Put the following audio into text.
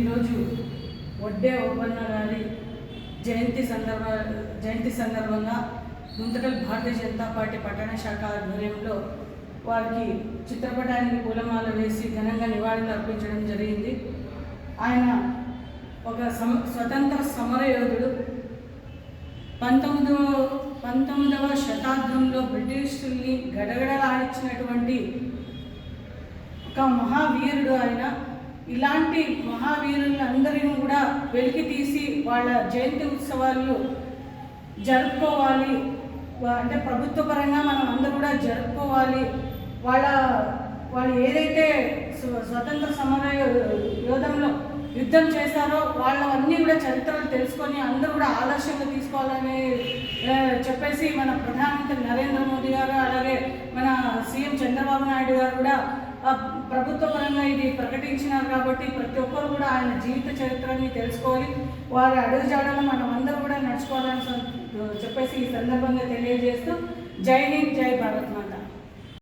ఈరోజు వడ్డే ఓపన్న గారి జయంతి సందర్భ జయంతి సందర్భంగా ముంతకల్ భారతీయ జనతా పార్టీ పట్టణ శాఖ ఆధ్వర్యంలో వారికి చిత్రపటానికి పూలమాల వేసి ఘనంగా నివాళులు అర్పించడం జరిగింది. ఆయన ఒక సమ స్వతంత్ర సమరయోధుడు. పంతొమ్మిదవ పంతొమ్మిదవ శతాబ్దంలో బ్రిటిషుల్ని గడగడలాడించినటువంటి ఒక మహావీరుడు ఆయన. ఇలాంటి మహా వెలికి తీసి వాళ్ళ జయంతి ఉత్సవాలు జరుపుకోవాలి. అంటే ప్రభుత్వ పరంగా మనం అందరూ కూడా జరుపుకోవాలి. వాళ్ళ వాళ్ళు ఏదైతే స్వతంత్ర సమర యోధంలో యుద్ధం చేశారో వాళ్ళవన్నీ కూడా చరిత్రలు తెలుసుకొని అందరూ కూడా ఆదర్శంగా తీసుకోవాలని చెప్పేసి మన ప్రధానమంత్రి నరేంద్ర మోదీ గారు అలాగే మన సీఎం చంద్రబాబు నాయుడు గారు కూడా ప్రభుత్వ పరంగా ఇది ప్రకటించినారు కాబట్టి ప్రతి ఒక్కరు కూడా ఆయన జీవిత చరిత్రని తెలుసుకోవాలి వారి అడుగుజాడలో మనం అందరూ కూడా నడుచుకోవాలని చెప్పేసి ఈ సందర్భంగా తెలియజేస్తూ జై హింద్ జై భారత్ మాత.